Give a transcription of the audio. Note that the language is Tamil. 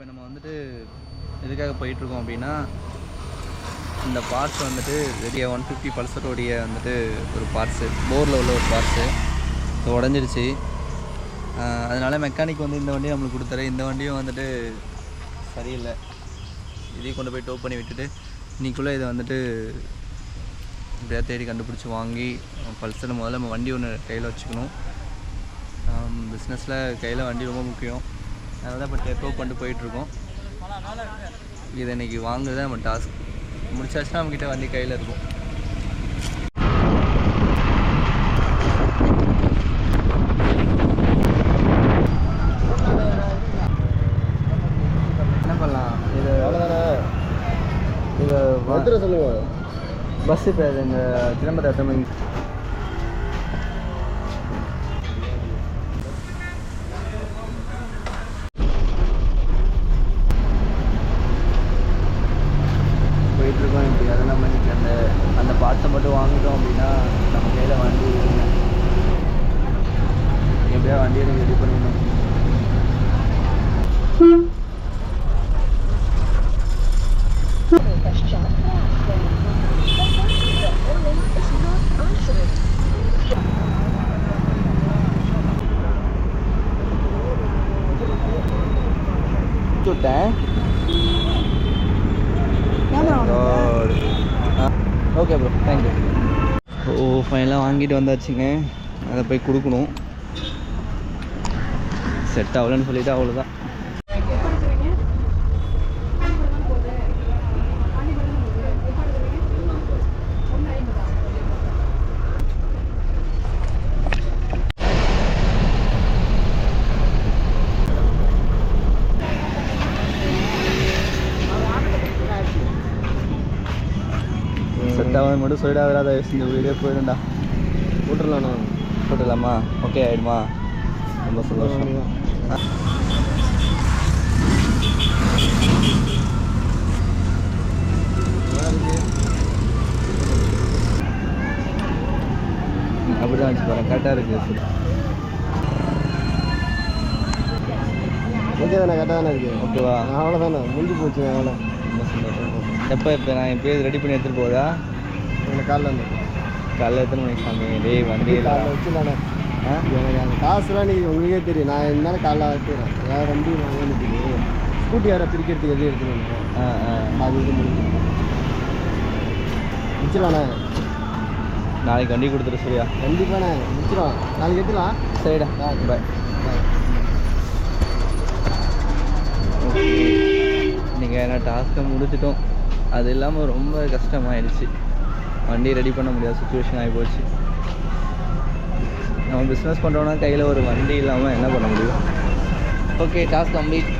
இப்போ நம்ம வந்துட்டு எதுக்காக போயிட்டுருக்கோம் அப்படின்னா இந்த பார்ட்ஸ் வந்துட்டு வெளியே ஒன் ஃபிஃப்டி பல்சரோடைய வந்துட்டு ஒரு பார்ட்ஸு போரில் உள்ள ஒரு பார்ட்ஸு இப்போ உடஞ்சிருச்சு. அதனால் மெக்கானிக் வந்து இந்த வண்டியை நம்மளுக்கு கொடுத்தாரு இந்த வண்டியும் வந்துட்டு சரியில்லை. இதையும் கொண்டு போய் டோ பண்ணி விட்டுட்டு இன்றைக்குள்ளே இதை வந்துட்டு இப்படியா தேடி கண்டுபிடிச்சி வாங்கி பல்சர் முதல்ல நம்ம வண்டி ஒன்று கையில் வச்சுக்கணும். பிஸ்னஸில் கையில் வண்டி ரொம்ப முக்கியம். அதனால தான் இப்போ டோ பண்ணிட்டு போயிட்டுருக்கோம். இதை இன்னைக்கு வாங்குறது நம்ம டாஸ்க் முடிச்சாச்சுன்னா நம்மக்கிட்ட வண்டி கையில் இருக்கும். என்ன பண்ணலாம்? இது இது பஸ் இப்போ இந்த சிதம்பரம் எத்தனை மணிக்கு போயிட்டுருக்கோம் இப்படி அதை நம்ம இன்னைக்கு அந்த அந்த பார்ட்ஸை மட்டும் வாங்கிட்டோம் அப்படின்னா நம்ம கையில் வண்டி இருக்குங்க. எப்படியா வண்டியை நீங்கள் ரெடி பண்ணிடணும் சுட்டேன் ஓகே ப்ரோ தேங்க்யூ ஓ ஃபைனலாக வாங்கிட்டு வந்தாச்சுங்க. அதை போய் கொடுக்கணும். செட் ஆகலன்னு சொல்லிட்டு அவ்வளோதான் ஆகாது மட்டும் சொல்லிடாதடா தயவு செஞ்சு வீடியோ போயிடும்டா விட்டுறலாண்ணா போட்டுடலாமா ஓகே ஆயிடுமா ரொம்ப சந்தோஷம் அப்படிதான் வச்சு பாருங்க கரெக்டாக இருக்குது ஓகே தானே கரெக்டாக தானே இருக்கு ஓகேவா அவ்வளோதானே முடிஞ்சு போச்சு அவ்வளோ ரொம்ப சந்தோஷம் எப்போ இப்போ நான் இப்போ ரெடி பண்ணி எடுத்துகிட்டு போதா எனக்கு காலைல இருந்து. காலைல எத்தனை மணிக்கு சாமி? டேய் வண்டி காலைல வச்சுலாண்ணே ஆ? எனக்கு அந்த காசுலாம் நீங்கள் உங்களுக்கே தெரியும். நான் இருந்தாலும் காலைல வைக்கிறேன் வேறு வண்டி நிற்குது ஸ்கூட்டி வேறு பிரிக்கிறதுக்கு எது ஆ ஆ. அது இது முடிஞ்சு. வச்சுலாண்ணே நாளைக்கு வண்டி கொடுத்துட்டு சரியா? கண்டிப்பாண்ணே வச்சிடும் நாளைக்கு எடுத்துலாம் சரிடா. பாய் நீங்கள் என்ன டாஸ்க்கை முடிச்சிட்டோம். அது இல்லாமல் ரொம்ப கஷ்டமாயிடுச்சு. வண்டி ரெடி பண்ண முடியாத சுச்சுவேஷன் ஆகி போச்சு. நம்ம பிஸ்னஸ் பண்ணுறோன்னா கையில் ஒரு வண்டி இல்லாமல் என்ன பண்ண முடியும்? Okay task complete